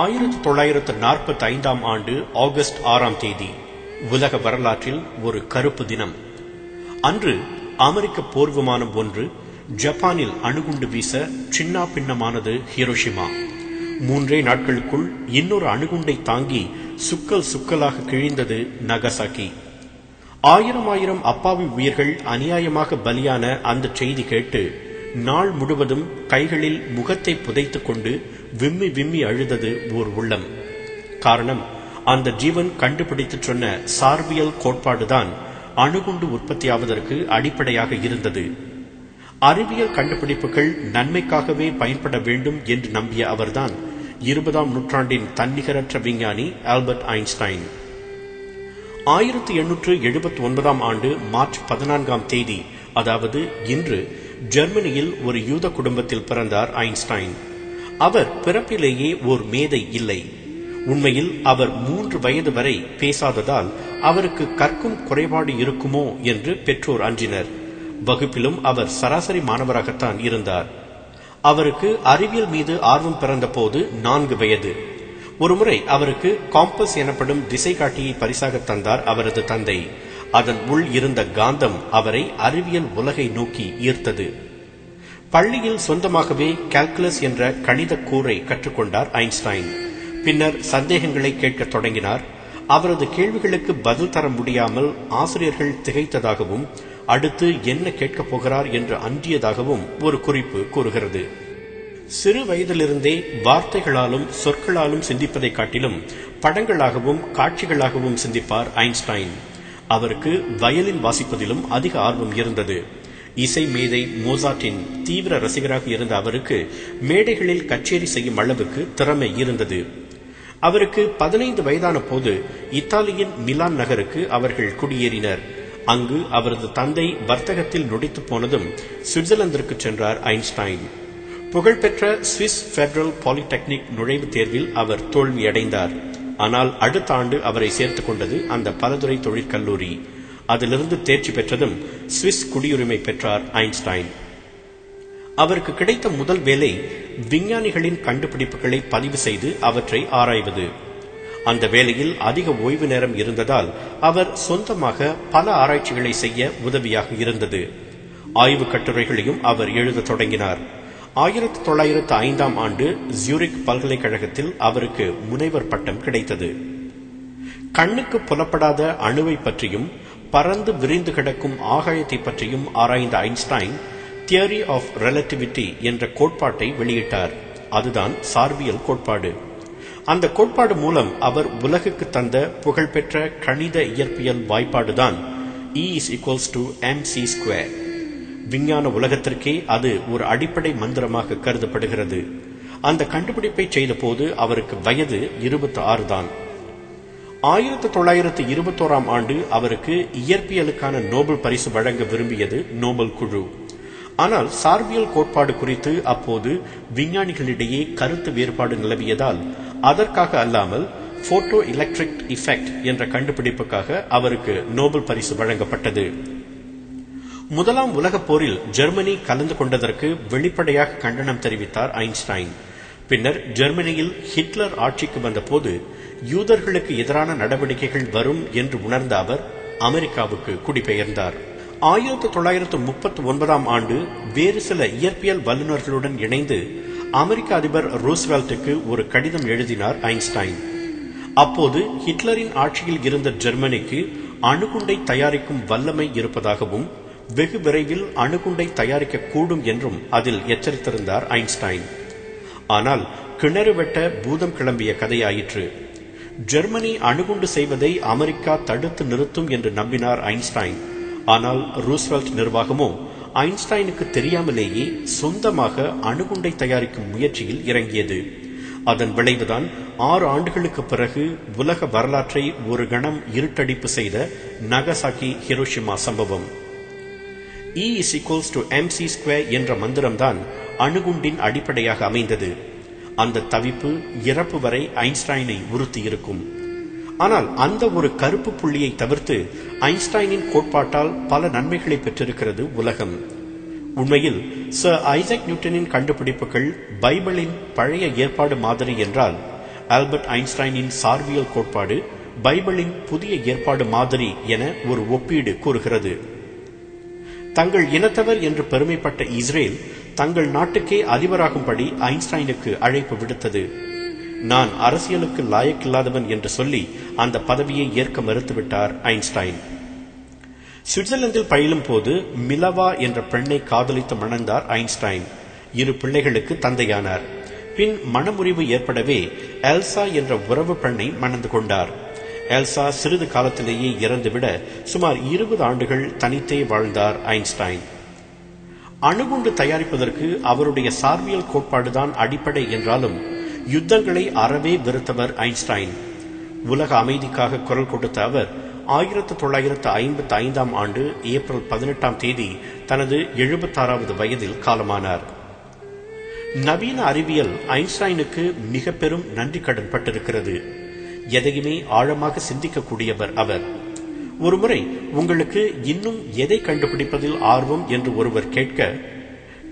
ஆயிரத்தி தொள்ளாயிரத்து நாற்பத்தி ஐந்தாம் ஆண்டு ஆகஸ்ட் ஆறாம் தேதி உலக வரலாற்றில் ஒரு கருப்பு தினம். அன்று அமெரிக்க போர் விமானம் ஒன்று ஜப்பானில் அணுகுண்டு வீச சின்னா பின்னமானது ஹிரோஷிமா. மூன்றே நாட்களுக்குள் இன்னொரு அணுகுண்டை தாங்கி சுக்கல் சுக்கலாக கிழிந்தது நகசாக்கி ஆயிரம் ஆயிரம் அப்பாவி உயிர்கள் அநியாயமாக பலியான அந்த செய்தி கேட்டு நாள் முழுவதும் கைகளில் முகத்தை புதைத்து கொண்டு விம்மி விம்மி அழுதது ஓர் உள்ளம். காரணம் அந்த ஜீவன் கண்டுபிடித்து சொன்ன சார்பியல் கோட்பாடுதான் அணுகுண்டு உற்பத்தியாவதற்கு அடிப்படையாக இருந்தது. அறிவியல் கண்டுபிடிப்புகள் நன்மைக்காகவே பயன்பட வேண்டும் என்று நம்பிய அவர்தான் இருபதாம் நூற்றாண்டின் தன்னிகரற்ற விஞ்ஞானி ஆல்பர்ட் ஐன்ஸ்டைன். ஆயிரத்தி எண்ணூற்று எழுபத்தி ஒன்பதாம் ஆண்டு மார்ச் பதினான்காம் தேதி அதாவது இன்று ஜெர்மனியில் ஒரு யூத குடும்பத்தில் பிறந்தார் ஐன்ஸ்டைன். அவர் பிறப்பிலேயே ஓர் மேதை இல்லை. உண்மையில் அவர் மூன்று வயது வரை பேசாததால் அவருக்கு கற்கும் குறைபாடு இருக்குமோ என்று பெற்றோர் அஞ்சினர். வகுப்பிலும் அவர் சராசரி மாணவராகத்தான் இருந்தார். அவருக்கு அறிவியல் மீது ஆர்வம் பிறந்த போது நான்கு வயது. ஒருமுறை அவருக்கு காம்பஸ் எனப்படும் திசை காட்டியை பரிசாக தந்தார் அவரது தந்தை. அதன் உள் இருந்த காந்தம் அவரை அறிவியல் உலகை நோக்கி ஈர்த்தது. பள்ளியில் சொந்தமாகவே கால்குலஸ் என்ற கணித கூரை கற்றுக்கொண்டார் ஐன்ஸ்டைன். பின்னர் சந்தேகங்களை கேட்கத் தொடங்கினார். அவரது கேள்விகளுக்கு பதில் தர முடியாமல் ஆசிரியர்கள் திகைத்ததாகவும் அடுத்து என்ன கேட்கப் போகிறார் என்று அஞ்சியதாகவும் ஒரு குறிப்பு கூறுகிறது. சிறு வயதிலிருந்தே வார்த்தைகளாலும் சொற்களாலும் சிந்திப்பதை காட்டிலும் படங்களாகவும் காட்சிகளாகவும் சிந்திப்பார் ஐன்ஸ்டைன். அவருக்கு வயலின் வாசிப்பதிலும் அதிக ஆர்வம் இருந்தது. இசை மேதை மோசாட்டின் தீவிர ரசிகராக இருந்த அவருக்கு மேடைகளில் கச்சேரி செய்யும் அளவுக்கு திறமை இருந்தது. அவருக்கு பதினைந்து வயதான போது இத்தாலியின் மிலான் நகருக்கு அவர்கள் குடியேறினர். அங்கு அவரது தந்தை வர்த்தகத்தில் நொடித்து போனதும் சுவிட்சர்லாந்திற்கு சென்றார் ஐன்ஸ்டைன். புகழ்பெற்ற சுவிஸ் பெடரல் பாலிடெக்னிக் நுழைவுத் தேர்வில் அவர் தோல்வியடைந்தார். ஆனால் அடுத்த ஆண்டு அவரை சேர்த்துக் கொண்டது அந்த பலதுறை தொழிற்கல்லூரி. அதிலிருந்து தேர்ச்சி பெற்றதும் சுவிஸ் குடியுரிமை பெற்றார் ஐன்ஸ்டைன். அவருக்கு கிடைத்த முதல் வேலை விஞ்ஞானிகளின் கண்டுபிடிப்புகளை பதிவு செய்து அவற்றை ஆராய்வது. அந்த வேலையில் அதிக ஓய்வு நேரம் இருந்ததால் அவர் சொந்தமாக பல ஆராய்ச்சிகளை செய்ய உதவியாக இருந்தது. ஆய்வு கட்டுரைகளையும் அவர் எழுத தொடங்கினார். ஆயிரத்தி தொள்ளாயிரத்து ஐந்தாம் ஆண்டு ஜூரிக் பல்கலைக்கழகத்தில் அவருக்கு முனைவர் பட்டம் கிடைத்தது. கண்ணுக்கு புலப்படாத அணுவை பற்றியும் பறந்து விரிந்து கிடக்கும் ஆகாயத்தை பற்றியும் ஆராய்ந்த ஐன்ஸ்டைன் தியரி ஆஃப் ரிலேட்டிவிட்டி என்ற கோட்பாட்டை வெளியிட்டார். அதுதான் சார்பியல் கோட்பாடு. அந்த கோட்பாடு மூலம் அவர் உலகுக்கு தந்த புகழ்பெற்ற கணித இயற்பியல் வாய்ப்பாடுதான் is equals to M C square விஞ்ஞான உலகத்திற்கே அது ஒரு அடிப்படை மந்திரமாக கருதப்படுகிறது. அந்த கண்டுபிடிப்பை செய்தபோது அவருக்கு வயது இருபத்தி ஆறு தான். ஆயிரத்தி தொள்ளாயிரத்து இருபத்தோராம் ஆண்டு அவருக்கு இயற்பியலுக்கான நோபல் பரிசு வழங்க விரும்பியது நோபல் குழு. ஆனால் சார்பியல் கோட்பாடு குறித்து அப்போது விஞ்ஞானிகளிடையே கருத்து வேறுபாடு நிலவியதால் அதற்காக அல்லாமல் போட்டோ எலக்ட்ரிக் இஃபெக்ட் என்ற கண்டுபிடிப்புக்காக அவருக்கு நோபல் பரிசு வழங்கப்பட்டது. முதலாம் உலகப் போரில் ஜெர்மனி கலந்து கொண்டதற்கு வெளிப்படையாக கண்டனம் தெரிவித்தார் ஐன்ஸ்டைன். பின்னர் ஜெர்மனியில் ஹிட்லர் ஆட்சிக்கு வந்தபோது யூதர்களுக்கு எதிரான நடவடிக்கைகள் வரும் என்று உணர்ந்த அவர் அமெரிக்காவுக்கு குடிபெயர்ந்தார். ஆயிரத்தி தொள்ளாயிரத்து முப்பத்தி ஒன்பதாம் ஆண்டு வேறு சில இயற்பியல் வல்லுநர்களுடன் இணைந்து அமெரிக்க அதிபர் ரூஸ்வெல்ட்டுக்கு ஒரு கடிதம் எழுதினார் ஐன்ஸ்டைன். அப்போது ஹிட்லரின் ஆட்சியில் இருந்த ஜெர்மனிக்கு அணுகுண்டை தயாரிக்கும் வல்லமை இருப்பதாகவும் வெகு விரைவில் அணுகுண்டை தயாரிக்க கூடும் என்றும் அதில் எச்சரித்திருந்தார் ஐன்ஸ்டைன். ஆனால் கிணறு வெட்ட பூதம் கிளம்பிய கதையாயிற்று. ஜெர்மனி அணுகுண்டு செய்வதை அமெரிக்கா தடுத்து நிறுத்தும் என்று நம்பினார் ஐன்ஸ்டைன். ஆனால் ரூஸ்வெல்ட் நிர்வாகமோ ஐன்ஸ்டைனுக்கு தெரியாமலேயே சொந்தமாக அணுகுண்டை தயாரிக்கும் முயற்சியில் இறங்கியது. அதன் விளைவுதான் ஆறு ஆண்டுகளுக்கு பிறகு உலக வரலாற்றை ஒரு கணம் இருட்டடிப்பு செய்த நகசாக்கி ஹிரோஷிமா சம்பவம். E is equals to mc square என்ற மந்திரம்தான் அணுகுண்டின் அடிப்படையாக அமைந்தது. அந்த தவிப்பு இறப்பு வரை ஐன்ஸ்டைனை உறுத்தி இருக்கும் ஆனால் அந்த ஒரு கருப்பு புள்ளியை தவிர்த்து ஐன்ஸ்டைனின் கோட்பாட்டால் பல நன்மைகளை பெற்றிருக்கிறது உலகம். உண்மையில் சர் ஐசக் நியூட்டனின் கண்டுபிடிப்புகள் பைபிளின் பழைய ஏற்பாடு மாதிரி என்றால் ஆல்பர்ட் ஐன்ஸ்டைனின் சார்பியல் கோட்பாடு பைபிளின் புதிய ஏற்பாடு மாதிரி என ஒரு ஒப்பீடு கூறுகிறது. தங்கள் இனத்தவர் என்று பெருமைப்பட்ட இஸ்ரேல் தங்கள் நாட்டுக்கே அதிபராகும்படி ஐன்ஸ்டைனுக்கு அழைப்பு விடுத்தது. நான் அரசியலுக்கு லாயக்கில்லாதவன் என்று சொல்லி அந்த பதவியை ஏற்க மறுத்துவிட்டார் ஐன்ஸ்டைன். சுவிட்சர்லாந்தில் பயிலும் போது மிலவா என்ற பெண்ணை காதலித்து மணந்தார் ஐன்ஸ்டைன். இரு பிள்ளைகளுக்கு தந்தையானார். பின் மனமுறிவு ஏற்படவே எல்சா என்ற உறவு பெண்ணை மணந்து கொண்டார். எல்சா சிறிது காலத்திலேயே இறந்துவிட சுமார் இருபது ஆண்டுகள் தனித்தே வாழ்ந்தார் ஐன்ஸ்டைன். அணுகுண்டு தயாரிப்பதற்கு அவருடைய சார்பியல் கோட்பாடுதான் அடிப்படை என்றாலும் யுத்தங்களை அறவே வெறுத்தவர் ஐன்ஸ்டைன். உலக அமைதிக்காக குரல் கொடுத்த அவர் ஆயிரத்து தொள்ளாயிரத்து ஐம்பத்தி ஐந்தாம் ஆண்டு ஏப்ரல் பதினெட்டாம் தேதி தனது எழுபத்தாறாவது வயதில் காலமானார். நவீன அறிவியல் ஐன்ஸ்டைனுக்கு மிக பெரும் நன்றி கடன் பட்டிருக்கிறது. எதையுமே ஆழமாக சிந்திக்கக்கூடியவர் அவர். ஒருமுறை உங்களுக்கு இன்னும் எதை கண்டுபிடிப்பதில் ஆர்வம் என்று ஒருவர் கேட்க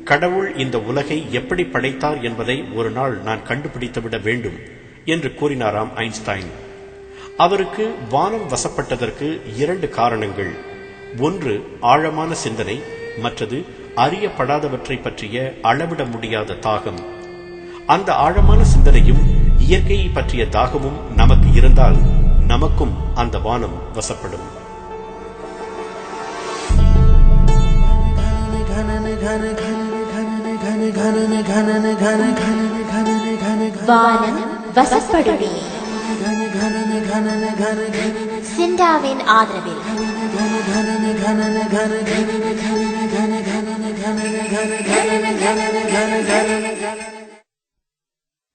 கடவுள் இந்த உலகை எப்படி படைத்தார் என்பதை ஒரு நாள் நான் கண்டுபிடித்துவிட வேண்டும் என்று கூறினாராம் ஐன்ஸ்டைன். அவருக்கு வானம் வசப்பட்டதற்கு இரண்டு காரணங்கள். ஒன்று ஆழமான சிந்தனை. மற்றது அறியப்படாதவற்றை பற்றிய அளவிட முடியாத தாகம். அந்த ஆழமான சிந்தனையும் இயற்கையை பற்றிய தாகமும் நமக்கு இருந்தால் நமக்கும் அந்த வானம் வசப்படும். சிண்டாவின் ஆதரவில் Gana, gana, gana, gana,